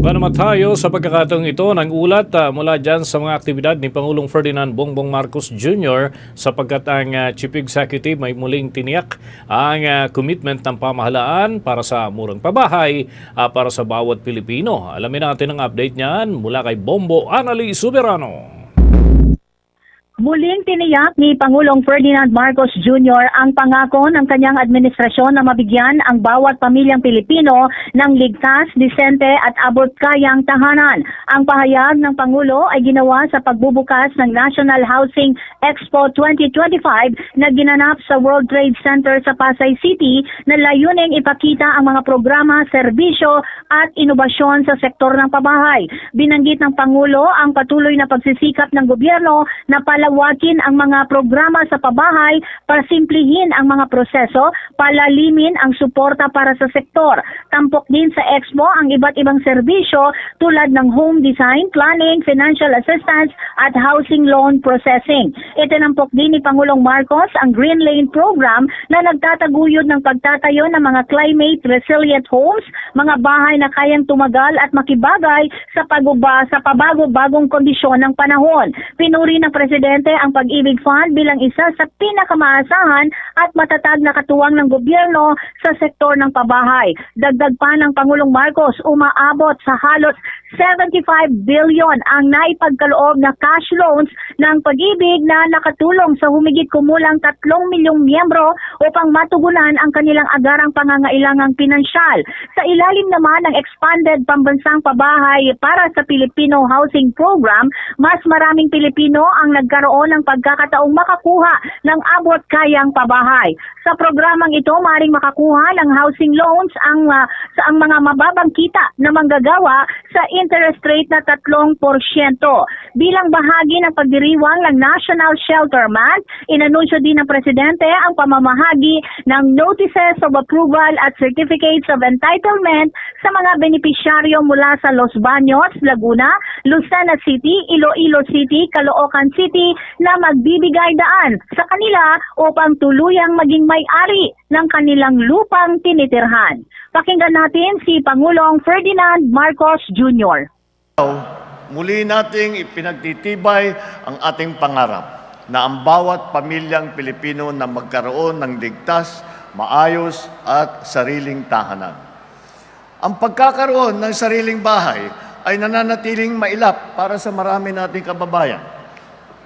Panamat tayo sa pagkakataong ito ng ulat ah, mula dyan sa mga aktibidad ni Pangulong Ferdinand Bongbong Marcos Jr. sapagkat ang ah, Chief Executive may muling tiniyak ang ah, commitment ng pamahalaan para sa murang pabahay ah, para sa bawat Pilipino. Alamin natin ang update niyan mula kay Bombo Anali Soberano. Muling tiniyak ni Pangulong Ferdinand Marcos Jr. ang pangako ng kanyang administrasyon na mabigyan ang bawat pamilyang Pilipino ng ligtas, disente at abot-kayang tahanan. Ang pahayag ng Pangulo ay ginawa sa pagbubukas ng National Housing Expo 2025 na ginanap sa World Trade Center sa Pasay City na layuning ipakita ang mga programa, serbisyo at inobasyon sa sektor ng pabahay. Binanggit ng Pangulo ang patuloy na pagsisikap ng gobyerno na palawakin ang mga programa sa pabahay, pasimplihin ang mga proseso, palalimin ang suporta para sa sektor. Tampok din sa Expo ang iba't ibang serbisyo tulad ng home design, planning, financial assistance at housing loan processing. Itinampok din ni Pangulong Marcos ang Green Lane Program na nagtataguyod ng pagtatayo ng mga climate resilient homes, mga bahay na kayang tumagal at makibagay sa paguba sa pabago-bagong kondisyon ng panahon. Pinuri ng presidente ang Pag-ibig Fund bilang isa sa pinakamaasahan at matatag na katuwang ng gobyerno sa sektor ng pabahay. Dagdag pa ng Pangulong Marcos, umaabot sa halos 75 billion ang naipagkaloob na cash loans ng pag-ibig na nakatulong sa humigit kumulang 3 milyong miyembro upang matugunan ang kanilang agarang pangangailangang pinansyal. Sa ilalim naman ng expanded pambansang pabahay para sa Filipino Housing Program, mas maraming Pilipino ang nagkaroon ng pagkakataong makakuha ng abot kayang pabahay. Sa programang ito, maring makakuha ng housing loans ang ah, sa ang mga mababang kita na manggagawa sa interest rate na 3%. Bilang bahagi ng pagdiriwang ng National Shelter Month, inanunsyo din ng Presidente ang pamamahagi ng Notices of Approval at Certificates of Entitlement sa mga benepisyaryo mula sa Los Baños, Laguna, Lucena City, Iloilo City, Caloocan City na magbibigay daan sa kanila upang tuluyang maging may-ari ng kanilang lupang tinitirhan. Pakinggan natin si Pangulong Ferdinand Marcos Jr. Muli nating ipinagtitibay ang ating pangarap na ang bawat pamilyang Pilipino na magkaroon ng ligtas, maayos at sariling tahanan. Ang pagkakaroon ng sariling bahay ay nananatiling mailap para sa marami nating kababayan.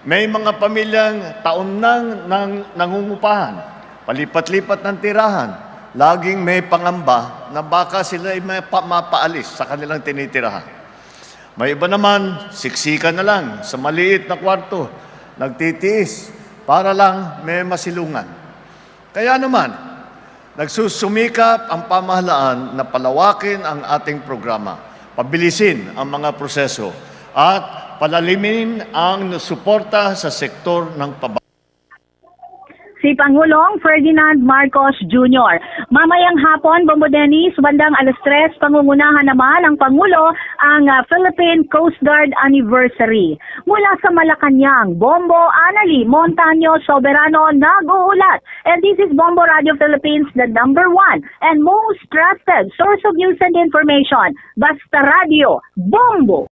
May mga pamilyang taon nang nang nangungupahan, palipat-lipat ng tirahan, laging may pangamba na baka sila ay may pa- mapaalis sa kanilang tinitirahan. May iba naman, siksikan na lang sa maliit na kwarto, nagtitiis para lang may masilungan. Kaya naman, nagsusumikap ang pamahalaan na palawakin ang ating programa, pabilisin ang mga proseso, at palalimin ang suporta sa sektor ng paba. si Pangulong Ferdinand Marcos Jr. Mamayang hapon, Bombo Dennis, bandang alas 3, pangungunahan naman ng Pangulo ang ah, Philippine Coast Guard Anniversary. Mula sa Malacanang, Bombo Anali Montaño Soberano nag-uulat. And this is Bombo Radio Philippines, the number one and most trusted source of news and information. Basta Radio, Bombo!